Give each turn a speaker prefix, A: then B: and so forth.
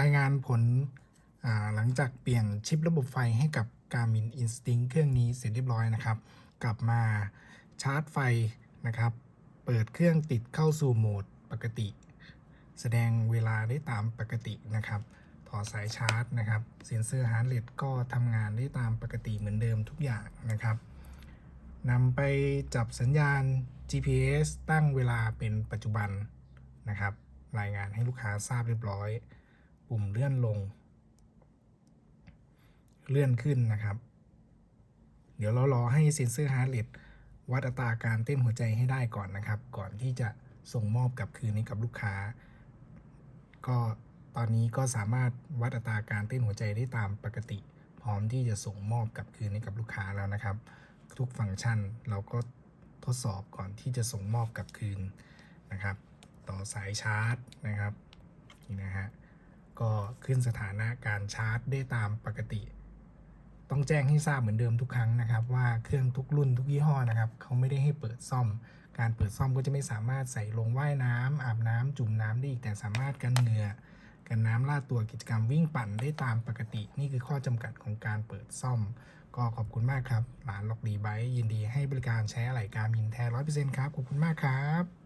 A: รายงานผลหลังจากเปลี่ยนชิประบบไฟให้กับ Garmin Instinct เครื่องนี้เสร็จเรียบร้อยนะครับ กลับมาชาร์จไฟนะครับ เปิดเครื่องติดเข้าสู่โหมดปกติ แสดงเวลาได้ตามปกตินะครับ ถอดสายชาร์จนะครับเซ็นเซอร์ฮาร์ดเรทก็ทำงานได้ตามปกติเหมือนเดิมทุกอย่างนะครับนำไปจับสัญญาณ GPS ตั้งเวลาเป็นปัจจุบันนะครับ รายงานให้ลูกค้าทราบเรียบร้อย ปุ่มเลื่อนลง เลื่อนขึ้นนะครับ เดี๋ยวเรารอให้เซ็นเซอร์ฮาร์ดเรทวัดอัตราการเต้นหัวใจให้ได้ก่อนนะครับ ก่อนที่จะส่งมอบกลับคืนให้กับลูกค้า ก็ตอนนี้ก็สามารถวัดอัตราการเต้นหัวใจได้ตามปกติ พร้อมที่จะส่งมอบกลับคืนให้กับลูกค้าแล้วนะครับ ทุกฟังก์ชันเราก็ทดสอบก่อนที่จะส่งมอบกลับคืนนะครับ ต่อสายชาร์จนะครับนี่นะฮะ ก็ขึ้นสถานะการชาร์จได้ตามปกติ ต้องแจ้งให้ทราบเหมือนเดิมทุกครั้งนะครับว่าเครื่องทุกรุ่นทุกยี่ห้อนะครับเขาไม่ได้ให้เปิดซ่อม การเปิดซ่อมก็จะไม่สามารถใส่ลงว่ายน้ำอาบน้ำจุ่มน้ำได้อีกแต่สามารถกันเหงื่อกันน้ำลาดตัวกิจกรรมวิ่งปั่นได้ตามปกติ นี่คือข้อจำกัดของการเปิดซ่อม ก็ขอบคุณมากครับร้านล็อกดีไบยินดีให้บริการใช้อะไหล่การมินแท้ร้อยเปอร์เซ็นต์ครับขอบคุณมากครับ